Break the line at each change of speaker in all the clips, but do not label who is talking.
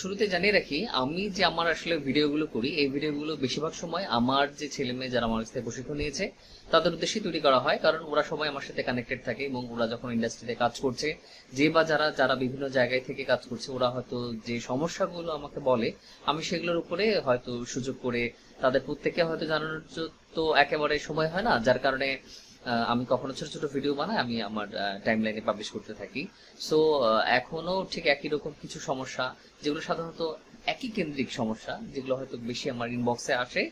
শুরুতে জানিয়ে রাখি, আমি যে আমার আসলে ভিডিওগুলো করি, এই ভিডিওগুলো বেশিরভাগ সময় আমার যে ছেলে মেয়ে যারা আমার কাছ থেকে প্রশিক্ষণ নিয়েছে, তাদের উদ্দেশ্যে তৈরি করা হয়। কারণ ওরা সবাই আমার সাথে কানেক্টেড থাকে এবং ওরা যখন ইন্ডাস্ট্রিতে কাজ করছে, যে বা যারা যারা বিভিন্ন জায়গায় থেকে কাজ করছে, ওরা হয়তো যে সমস্যাগুলো আমাকে বলে, আমি সেগুলোর উপরে হয়তো সুযোগ করে তাদের প্রত্যেককে হয়তো জানানোর তো একেবারে সময় হয় না। যার কারণে আমি কখনো ছোট ছোট ভিডিও বানাই, আমি আমার টাইম লাইনে পাবলিশ করতে থাকি। সো এখনও ঠিক একই রকম কিছু সমস্যা, যেগুলো সাধারণত একই কেন্দ্রিক সমস্যা, যেগুলো হয়তো বেশি আমার ইনবক্সে আসে,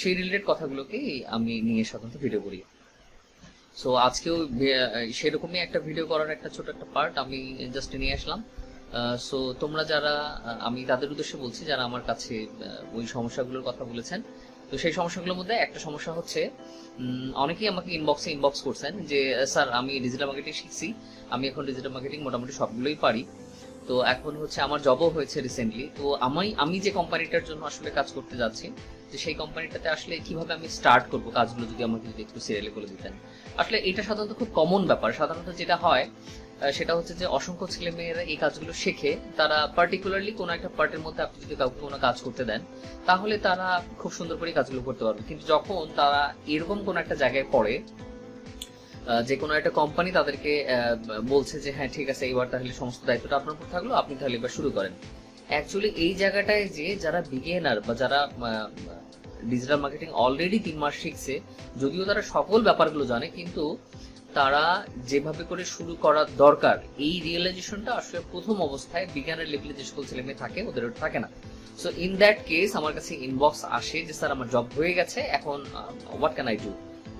সেই রিলেটেড কথাগুলোকেই আমি নিয়ে সাধারণত ভিডিও করি। সো আজকেও সেরকমই একটা ভিডিও করার একটা ছোট একটা পার্ট আমি জাস্ট নিয়ে আসলাম। সো তোমরা যারা আমি তাদের উদ্দেশ্যে বলছি, যারা আমার কাছে ওই সমস্যাগুলোর কথা বলেছেন তো সেই সমস্যাগুলোর মধ্যে একটা সমস্যা হচ্ছে অনেকেই আমাকে ইনবক্সে ইনবক্স করছেন যে, স্যার, আমি ডিজিটাল মার্কেটিং শিখছি, আমি এখন ডিজিটাল মার্কেটিং মোটামুটি সবগুলোই পারি। তো এখন হচ্ছে আমার জবও হয়েছে রিসেন্টলি তো আমি আমি যে কোম্পানিটার জন্য আসলে কাজ করতে যাচ্ছি, যে সেই কোম্পানিটাতে আসলে কীভাবে আমি স্টার্ট করব কাজগুলো যদি আমাকে যদি একটু সিরিয়ালে করে দিতেন। আসলে এটা সাধারণত খুব কমন ব্যাপার। সাধারণত যেটা হয় সেটা হচ্ছে যে অসংখ্য ছেলে মেয়েরা এই কাজগুলো শেখে। তারা পার্টিকুলারলি কোনো একটা পার্টের মধ্যে আপনি যদি কাউকে কোনো কাজ করতে দেন, তাহলে তারা খুব সুন্দর করে কাজগুলো করতে পারবে। কিন্তু যখন তারা এরকম কোনো একটা জায়গায় পড়ে যে কোনো একটা কোম্পানি তাদেরকে বলছে যে হ্যাঁ ঠিক আছে, এবার তাহলে সমস্ত দায়িত্বটা আপনার উপর থাকল, আপনি তাহলে এবার শুরু করেন। অ্যাকচুয়ালি এই জায়গাটায় যে যারা বিগিনার বা যারা ডিজিটাল মার্কেটিং অলরেডি তিন মাস শিখছে, যদিও তারা সকল ব্যাপারগুলো জানে, কিন্তু তারা যেভাবে করে শুরু করা দরকার, এই রিয়েলাইজেশনটা আসলে প্রথম অবস্থায় বিজ্ঞানের লেভেলে যে সকল ছেলে মেয়ে থাকে, ওদের থাকে না। সো ইন দ্যাট কেস আমার কাছে ইনবক্স আসে যে, স্যার, আমার জব হয়ে গেছে, এখন হোয়াট ক্যান আই ডু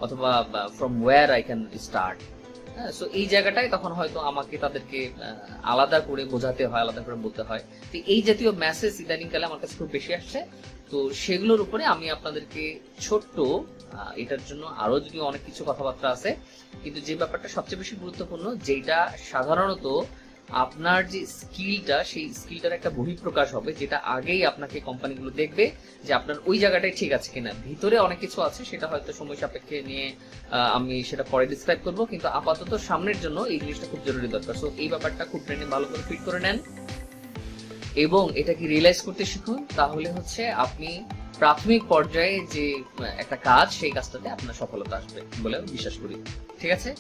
অথবা from where I can start হ্যাঁ সো এই জায়গাটায় তখন হয়তো আমাকে তাদেরকে আলাদা করে বোঝাতে হয়, আলাদা করে বলতে হয়। তো এই জাতীয় মেসেজ ইদানিংকালে আমার কাছে খুব বেশি আসছে। তো সেগুলোর উপরে আমি আপনাদেরকে ছোট্ট এটার জন্য আরও যদি অনেক কিছু কথাবার্তা আছে, কিন্তু যে ব্যাপারটা সবচেয়ে বেশি গুরুত্বপূর্ণ যেটা সাধারণত আপনার যে স্কিলটা, সেই স্কিলটার একটা বহিঃপ্রকাশ হবে যেটা আগেই আপনাকে কোম্পানিগুলো দেখবে যে আপনার ওই জায়গাটাই ঠিক আছে কিনা। ভিতরে অনেক কিছু আছে, সেটা হয়তো সময় সাপেক্ষে নিয়ে আমি সেটা পরে ডিসক্রাইব করব, কিন্তু আপাতত সামনের জন্য এই জিনিসটা খুব জরুরি দরকার। সো এই ব্যাপারটা খুব ট্রেনে ভালো করে ফিট করে নেন। এবং এটাকে রিয়েলাইজ করতে শিখুন, তাহলে হচ্ছে আপনি প্রাথমিক পর্যায়ে যে একটা কাজ, সেই কাজটাতে আপনার সফলতা আসবে বলে বিশ্বাস করি। ঠিক আছে?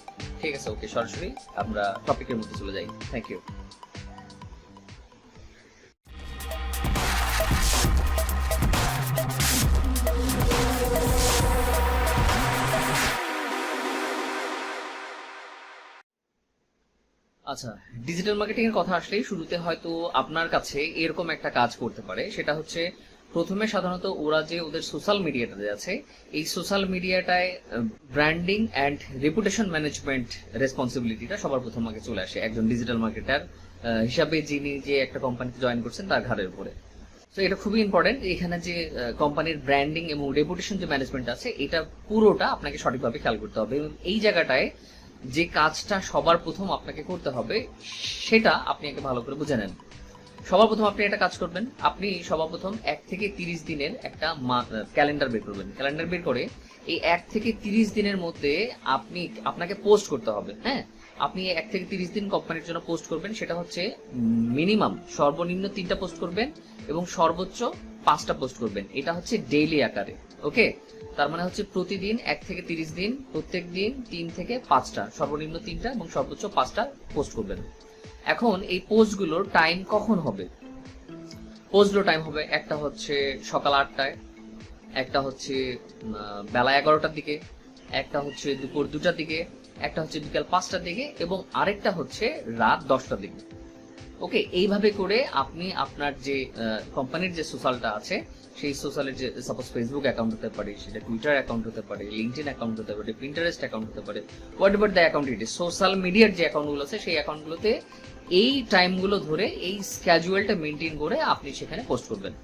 ঠিক আছে, ওকে, সরাসরি আমরা টপিকের মধ্যে চলে যাই। থ্যাংক ইউ আচ্ছা ডিজিটাল মার্কেটিং এর কথা আসলেই শুরুতে হয়তো আপনার কাছে এরকম একটা কাজ করতে পারে। সেটা হচ্ছে প্রথমে সাধারণত ওরা যে ওদের সোশ্যাল মিডিয়াটাতে আছে এই সোশ্যাল মিডিয়াটায় ব্র্যান্ডিং অ্যান্ড রেপুটেশন ম্যানেজমেন্ট রেসপন্সিবিলিটিটা সবার প্রথম আগে চলে আসে একজন ডিজিটাল মার্কেটার হিসাবে যিনি যে একটা কোম্পানিতে জয়েন করছেন তার ঘাড়ের উপরে। তো এটা খুবই ইম্পর্টেন্ট এখানে যে কোম্পানির ব্র্যান্ডিং এবং রেপুটেশন যে ম্যানেজমেন্ট আছে, এটা পুরোটা আপনাকে সঠিকভাবে খেয়াল করতে হবে এবং এই জায়গাটায় যে কাজটা সবার প্রথম আপনাকে করতে হবে, সেটা আপনি আগে ভালো করে বুঝে নেন। সবার প্রথম আপনি একটা কাজ করবেন, আপনি সবার প্রথম এক থেকে তিরিশ দিনের একটা ক্যালেন্ডার বের করবেন। ক্যালেন্ডার বের করে এই এক থেকে তিরিশ দিনের মধ্যে আপনি, আপনাকে পোস্ট করতে হবে হ্যাঁ? আপনি এক থেকে তিরিশ দিন কোম্পানির জন্য পোস্ট করবেন, সেটা হচ্ছে মিনিমাম সর্বনিম্ন তিনটা পোস্ট করবেন এবং সর্বোচ্চ পাঁচটা পোস্ট করবেন। এটা হচ্ছে ডেইলি আকারে ওকে তার মানে হচ্ছে প্রতিদিন এক থেকে তিরিশ দিন, প্রত্যেক দিন তিন থেকে পাঁচটা, সর্বনিম্ন তিনটা এবং সর্বোচ্চ পাঁচটা পোস্ট করবেন। এখন এই পোস্টগুলোর টাইম কখন হবে? পোস্টগুলোর টাইম হবে একটা হচ্ছে সকাল আটটায়, একটা হচ্ছে বেলা এগারোটার দিকে, একটা হচ্ছে দুপুর দুটার দিকে, একটা হচ্ছে বিকাল পাঁচটার দিকে এবং আরেকটা হচ্ছে রাত দশটার দিকে। ওকে এইভাবে করে আপনি আপনার যে কোম্পানির যে সোশ্যালটা আছে সেই সোশ্যালের যে সাপোজ ফেসবুক অ্যাকাউন্ট হতে পারে, সেটা টুইটার অ্যাকাউন্ট হতে পারে লিঙ্কডিন অ্যাকাউন্ট হতে পারে প্রিন্টারেস্ট অ্যাকাউন্ট হতে পারে whatever the account it social মিডিয়ার যে অ্যাকাউন্টগুলো আছে, সেই অ্যাকাউন্টগুলোতে এই টাইমগুলো ধরে এই স্ক্যাজুয়ালটা মেনটেন করে আপনি সেখানে পোস্ট করবেন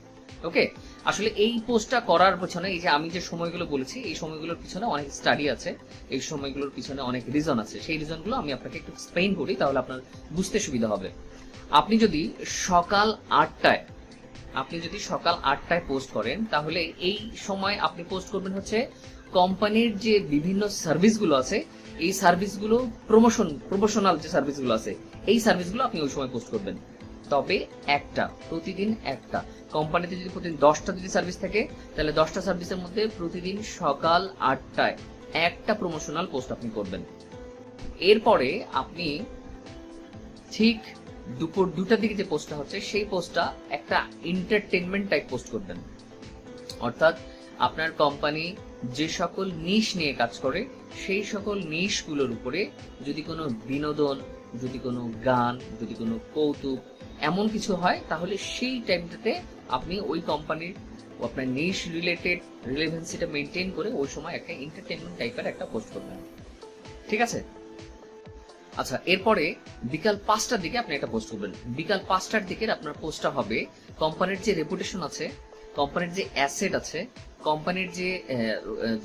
ওকে আসলে এই পোস্টটা করার পেছনে, এই যে আমি যে সময়গুলো বলেছি, এই সময়গুলোর পিছনে অনেক স্টাডি আছে, এই সময়গুলোর পিছনে অনেক রিজন আছে, সেই রিজনগুলো আমি আপনাকে একটু এক্সপ্লেইন করি, তাহলে আপনার বুঝতে সুবিধা হবে। আপনি যদি সকাল আটটায় আপনি যদি সকাল আটটায় পোস্ট করেন, তাহলে এই সময় আপনি পোস্ট করবেন হচ্ছে কোম্পানির যে বিভিন্ন সার্ভিসগুলো আছে, এই সার্ভিসগুলো প্রমোশন প্রমোশনাল যে সার্ভিসগুলো আছে, এই সার্ভিসগুলো আপনি ওই সময় পোস্ট করবেন। তবে একটা, প্রতিদিন একটা। কোম্পানিতে যদি প্রতিদিন দশটা যদি সার্ভিস থাকে, তাহলে দশটা সার্ভিসের মধ্যে প্রতিদিন সকাল আটটায় একটা প্রমোশনাল পোস্ট আপনি করবেন। এরপরে আপনি ঠিক দুপুর দুটার দিকে যে পোস্টটা হচ্ছে, সেই পোস্টটা একটা এন্টারটেনমেন্ট টাইপ পোস্ট করবেন। অর্থাৎ আপনার কোম্পানি যে সকল নিশ নিয়ে কাজ করে, সেই সকল নিশগুলোর উপরে যদি কোনো বিনোদন, যদি কোনো গান, যদি কোনো কৌতুক এমন কিছু হয়, তাহলে সেই টাইমটাতে আপনি ওই কোম্পানির আপনার নিশ রিলেটেড রিলেভেন্সিটা মেনটেন করে ওই সময় একটা এন্টারটেনমেন্ট টাইপের একটা পোস্ট করবেন। ঠিক আছে? আচ্ছা এরপরে বিকাল পাঁচটার দিকে আপনি একটা পোস্ট করবেন বিকাল পাঁচটার দিকে আপনার পোস্টটা হবে কোম্পানির যে রেপুটেশন আছে কোম্পানির যে অ্যাসেট আছে কোম্পানির যে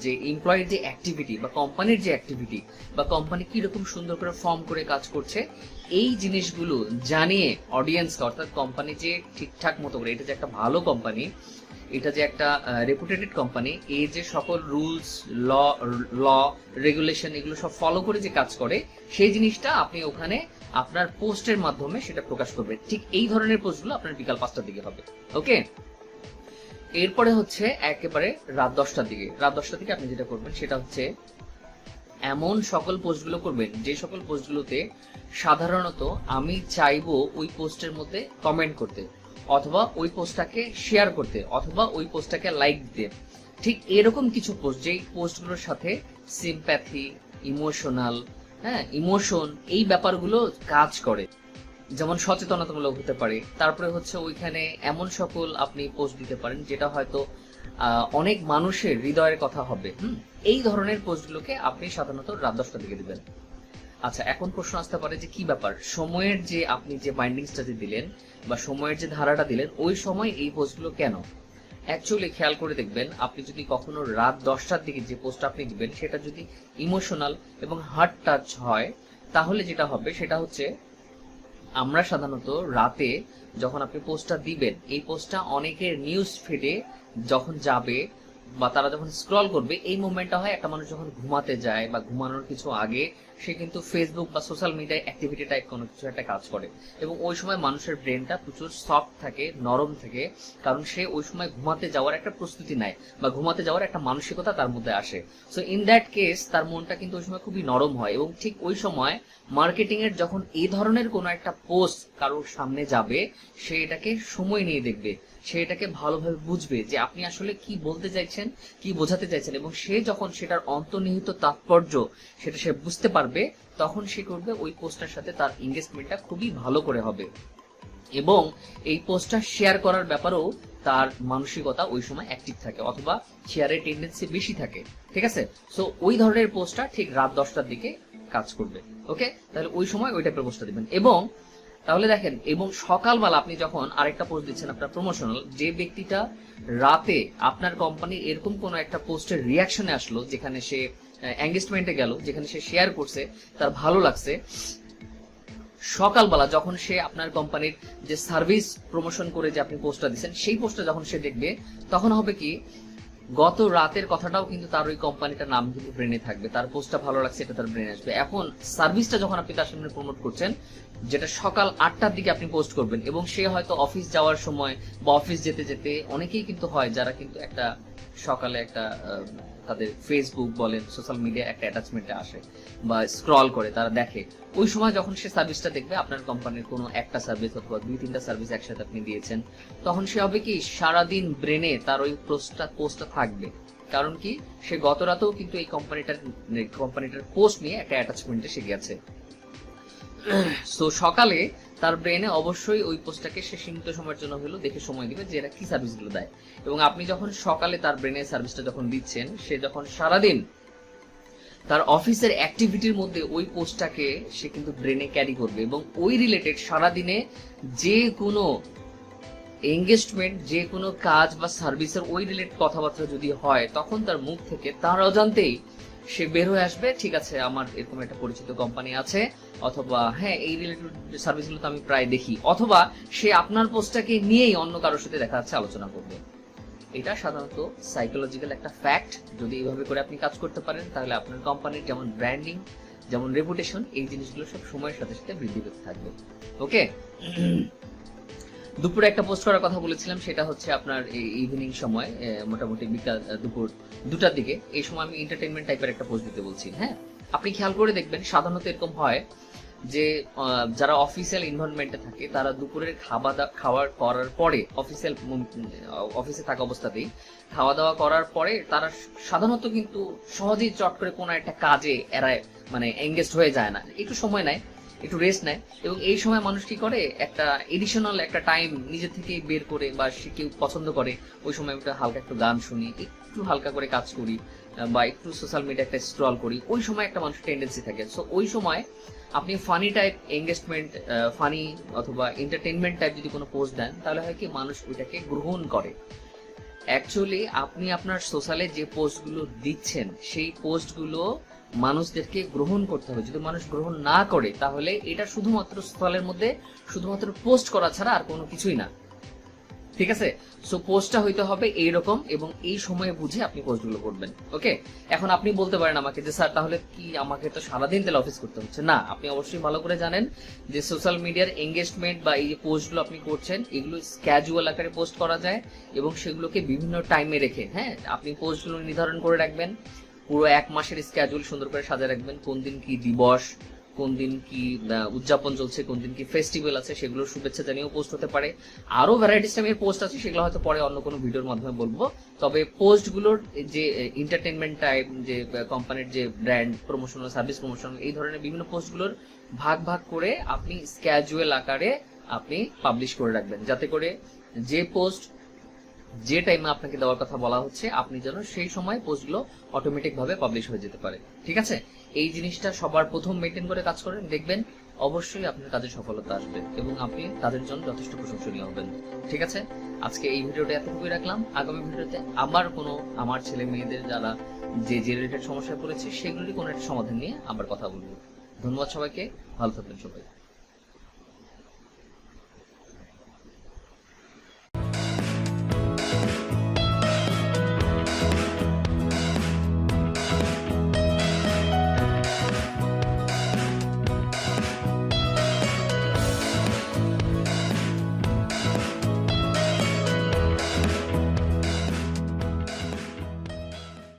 যে এমপ্লয়ের যে অ্যাক্টিভিটি বা কোম্পানির যে অ্যাক্টিভিটি বা কোম্পানি কীরকম সুন্দর করে ফর্ম করে কাজ করছে, এই জিনিসগুলো জানিয়ে অডিয়েন্সকে অর্থাৎ কোম্পানি যে ঠিকঠাক মতো করে, এটা যে একটা ভালো কোম্পানি এটা যে একটা রেপুটেটেড কোম্পানি এই যে সকল রুলস ল ল রেগুলেশন এগুলো সব ফলো করে যে কাজ করে, সেই জিনিসটা আপনি ওখানে আপনার পোস্টের মাধ্যমে সেটা প্রকাশ করবেন। ঠিক এই ধরনের পোস্টগুলো আপনার বিকাল পাঁচটার দিকে হবে। ওকে এরপরে হচ্ছে একেবারে রাত দশটার দিকে। রাত দশটার দিকে আপনি যেটা করবেন সেটা হচ্ছে, এমন সকল পোস্টগুলো করবেন, যে সকল পোস্টগুলোতে সাধারণত আমি চাইব ওই পোস্টের মধ্যে কমেন্ট করতে। অথবা ওই পোস্টটাকে শেয়ার করতে, অথবা ওই পোস্টটাকে লাইক দিতে। ঠিক এরকম কিছু পোস্ট যেই পোস্টগুলোর সাথে সিম্প্যাথি ইমোশনাল হ্যাঁ ইমোশন এই ব্যাপারগুলো কাজ করে। যেমন সচেতনতামূলক হতে পারে। তারপরে হচ্ছে ওইখানে এমন সকল আপনি পোস্ট দিতে পারেন, যেটা হয়তো অনেক মানুষের হৃদয়ের কথা হবে। হুম? এই ধরনের পোস্টগুলোকে আপনি সাধারণত রাত দশটার দিকে দিবেন। আচ্ছা এখন প্রশ্ন আসতে পারে যে কি ব্যাপার? সময়ের যে আপনি যে বাইন্ডিংসটা যে দিলেন বা সময়ের যে ধারাটা দিলেন, ওই সময় এই পোস্টগুলো কেন? অ্যাকচুয়ালি খেয়াল করে দেখবেন, আপনি যদি কখনো রাত দশটার দিকে যে পোস্ট আপনি দিবেন, সেটা যদি ইমোশনাল এবং হার্ট টাচ হয়, তাহলে যেটা হবে, সেটা হচ্ছে আমরা সাধারণত রাতে যখন আপনি পোস্টটা দিবেন, এই পোস্টটা অনেকের নিউজ ফিডে যখন যাবে বা তারা যখন স্ক্রল করবে, এই মুভমেন্টটা হয় একটা মানুষ যখন ঘুমাতে যায় বা ঘুমানোর কিছু আগে সে কিন্তু ফেসবুক বা সোশ্যাল মিডিয়ায় অ্যাক্টিভিটি টাইপ কোনো কিছু একটা কাজ করে। এবং ওই সময় মানুষের ব্রেনটা প্রচুর সফট থাকে, নরম থাকে, কারণ সে ওই সময় ঘুমাতে যাওয়ার একটা প্রস্তুতি নেয় বা ঘুমাতে যাওয়ার একটা মানসিকতা তার মধ্যে আসে। সো ইন দ্যাট কেস তার মনটা কিন্তু ওই সময় খুবই নরম হয় এবং ঠিক ওই সময় মার্কেটিং এর যখন এই ধরনের কোনো একটা পোস্ট কারোর সামনে যাবে, সে এটাকে সময় নিয়ে দেখবে। সে এটাকে ভালোভাবে বুঝবে যে আপনি আসলে কি বলতে চাইছেন, কি বোঝাতে চাইছেন এবং সে যখন সেটার অন্তর্নিহিত তাৎপর্য, সেটা সে বুঝতে পারবে তখন সে করবে ওই পোস্টটার সাথে তার এঙ্গেজমেন্টটা খুবই ভালো করে হবে। এবং এই পোস্টটা শেয়ার করার ব্যাপারেও তার মানসিকতা ওই সময় অ্যাক্টিভ থাকে, অথবা শেয়ারের টেন্ডেন্সি বেশি থাকে, ঠিক আছে? সো ওই ধরনের পোস্টটা ঠিক রাত দশটার দিকে কাজ করবে ওকে তাহলে ওই সময় ওই টাইপের পোস্টটা দিবেন। এবং তাহলে দেখেন, এবং সকালবেলা আপনি যখন আরেকটা পোস্ট দিচ্ছেন আপনার প্রমোশনাল যে ব্যক্তিটা রাতে আপনার কোম্পানি এরকম কোনো একটা পোস্টের রিয়াকশনে আসলো, যেখানে সে এঙ্গেজমেন্টে গেল, যেখানে সে শেয়ার করছে, তার ভালো লাগছে। সকালবেলা যখন সে আপনার কোম্পানির যে সার্ভিস প্রমোশন করে যে আপনি পোস্টটা দিচ্ছেন, সেই পোস্টটা যখন সে দেখবে, তখন হবে কি, গত রাতের কথাটাও কিন্তু তার ওই কোম্পানিটার নাম কিন্তু ব্রেনে থাকবে। তার পোস্টটা ভালো লাগছে, এটা তার ব্রেনে আসবে। এখন সার্ভিসটা যখন আপনি তার সামনে প্রমোট করছেন, যেটা সকাল আটটার দিকে আপনি পোস্ট করবেন, এবং সে হয়তো অফিস যাওয়ার সময় বা অফিস যেতে যেতে, অনেকেই কিন্তু হয় যারা কিন্তু একটা সকালে একটা তাদের ফেসবুক বলেন সোশ্যাল মিডিয়া একটা অ্যাটাচমেন্টে আসে বা স্ক্রল করে, তারা দেখে। ওই সময় যখন সে সার্ভিসটা দেখবে, আপনার কোম্পানির কোনো একটা সার্ভিস অথবা দুই, তিনটা সার্ভিস একসাথে আপনি দিয়েছেন, তখন সে হবে কি, সারাদিন ব্রেনে তার ওই পোস্টটা পোস্টটা থাকবে। কারণ কি, সে গত রাতেও কিন্তু এই কোম্পানিটার কোম্পানিটার পোস্ট নিয়ে একটা অ্যাটাচমেন্টে সে গেছে। সো সকালে তার ব্রেনে অবশ্যই ওই পোস্টটাকে সে সীমিত সময়ের জন্য হলেও দেখে সময় দিবে যে এরা কি সার্ভিসগুলো দেয়। এবং আপনি যখন সকালে তার ব্রেনে সার্ভিসটা যখন দিচ্ছেন, সে যখন সারাদিন তার অফিসের অ্যাক্টিভিটির মধ্যে ওই পোস্টটাকে সে কিন্তু ব্রেনে ক্যারি করবে এবং ওই রিলেটেড সারাদিনে যে কোনো এঙ্গেজমেন্ট যে কোনো কাজ বা সার্ভিসের ওই রিলেটেড কথাবার্তা যদি হয়, তখন তার মুখ থেকে তার অজান্তেই সে বের হয়ে আসবে, ঠিক আছে, আমার এরকম একটা পরিচিত কোম্পানি আছে, অথবা হ্যাঁ এই রিলেটেড সার্ভিসগুলো তো আমি প্রায় দেখি, অথবা সে আপনার পোস্টটাকে নিয়েই অন্য কারোর সাথে দেখা যাচ্ছে আলোচনা করবে। এটা সাধারণত সাইকোলজিক্যাল একটা ফ্যাক্ট যদি এইভাবে করে আপনি কাজ করতে পারেন, তাহলে আপনার কোম্পানির যেমন ব্র্যান্ডিং যেমন রেপুটেশন এই জিনিসগুলো সব সময়ের সাথে সাথে বৃদ্ধি পেতে থাকবে। ওকে দুপুরে একটা পোস্ট করার কথা বলেছিলাম, সেটা হচ্ছে আপনার ইভিনিং সময় মোটামুটি বিকাল দুপুর দুটার দিকে, এই সময় আমি এন্টারটেনমেন্ট টাইপের একটা পোস্ট দিতে বলছি হ্যাঁ? আপনি খেয়াল করে দেখবেন, সাধারণত এরকম হয় যে যারা অফিসিয়াল এনভায়রনমেন্টে থাকে, তারা দুপুরের খাওয়া দাওয়া খাওয়ার করার পরে অফিসিয়াল অফিসে থাকা অবস্থাতেই খাওয়া দাওয়া করার পরে, তারা সাধারণত কিন্তু সহজেই চট করে কোনো একটা কাজে এরা মানে এঙ্গেজ হয়ে যায় না। একটু সময় নেয় একটু রেস্ট নেয়। এবং এই সময় মানুষ কি করে? একটা এডিশনাল একটা টাইম নিজে থেকে বের করে বা সে কেউ পছন্দ করে, ওই সময় একটা হালকা একটু গান শুনি, একটু হালকা করে কাজ করি বা একটু সোশ্যাল মিডিয়া একটা স্ক্রল করি, ওই সময় একটা মানুষের টেন্ডেন্সি থাকে। সো ওই সময় আপনি ফানি টাইপ এঙ্গেজমেন্ট ফানি অথবা এন্টারটেনমেন্ট টাইপ যদি কোনো পোস্ট দেন, তাহলে হয় কি মানুষ ওইটাকে গ্রহণ করে। অ্যাকচুয়ালি আপনি আপনার সোশ্যালে যে পোস্টগুলো দিচ্ছেন, সেই পোস্টগুলো মানুষদেরকে গ্রহণ করতে হবে। যদি মানুষ গ্রহণ না করে, তাহলে এটা শুধুমাত্র স্থলের মধ্যে শুধুমাত্র পোস্ট করা ছাড়া আর কোনো কিছুই না। ঠিক আছে? সো পোস্টটা হইতে হবে এইরকম এবং এই সময়ে বুঝে আপনি পোস্টগুলো করবেন। ওকে এখন আপনি বলতে পারেন আমাকে যে, স্যার, তাহলে কি আমাকে তো সারাদিন তাহলে অফিস করতে হচ্ছে? না, আপনি অবশ্যই ভালো করে জানেন যে সোশ্যাল মিডিয়ার এঙ্গেজমেন্ট বা এই যে পোস্টগুলো আপনি করছেন, এগুলো ক্যাজুয়াল আকারে পোস্ট করা যায় এবং সেগুলোকে বিভিন্ন টাইমে রেখে হ্যাঁ আপনি পোস্টগুলো নির্ধারণ করে রাখবেন। পুরো এক মাসের স্ক্যাজুয়াল সুন্দর করে সাজায় রাখবেন। কোন দিন কি দিবস, কোন দিন কি উদযাপন চলছে, কোন দিন কি ফেস্টিভ্যাল আছে, সেগুলোর শুভেচ্ছা জানিয়েও পোস্ট হতে পারে। আরও ভ্যারাইটিস টাইপের পোস্ট আছে, সেগুলো হয়তো পরে অন্য কোনো ভিডিওর মাধ্যমে বলব। তবে পোস্টগুলোর যে এন্টারটেনমেন্ট টাইপ যে কোম্পানির যে ব্র্যান্ড প্রমোশনাল সার্ভিস প্রমোশন এই ধরনের বিভিন্ন পোস্টগুলোর ভাগ ভাগ করে আপনি স্ক্যাজুয়াল আকারে আপনি পাবলিশ করে রাখবেন। যাতে করে যে পোস্ট যে টাইমে আপনাকে দেওয়ার কথা বলা হচ্ছে, আপনি যেন সেই সময় পোস্টগুলো অটোমেটিক ভাবে পাবলিশ হয়ে যেতে পারে। ঠিক আছে? এই জিনিসটা সবার প্রথম মেনটেন করে কাজ করেন, দেখবেন অবশ্যই আপনার কাজে সফলতা আসবে এবং আপনি তাদের জন্য যথেষ্ট প্রশংসনীয় হবেন। ঠিক আছে? আজকে এই ভিডিওটা এতটুকুই রাখলাম। আগামী ভিডিওতে আবার কোনো আমার ছেলে মেয়েদের যারা যে যে রিলেটেড সমস্যায় পড়েছে, সেগুলোরই কোনো একটা সমাধান নিয়ে আবার কথা বলব। ধন্যবাদ সবাইকে। ভালো থাকবেন সবাই।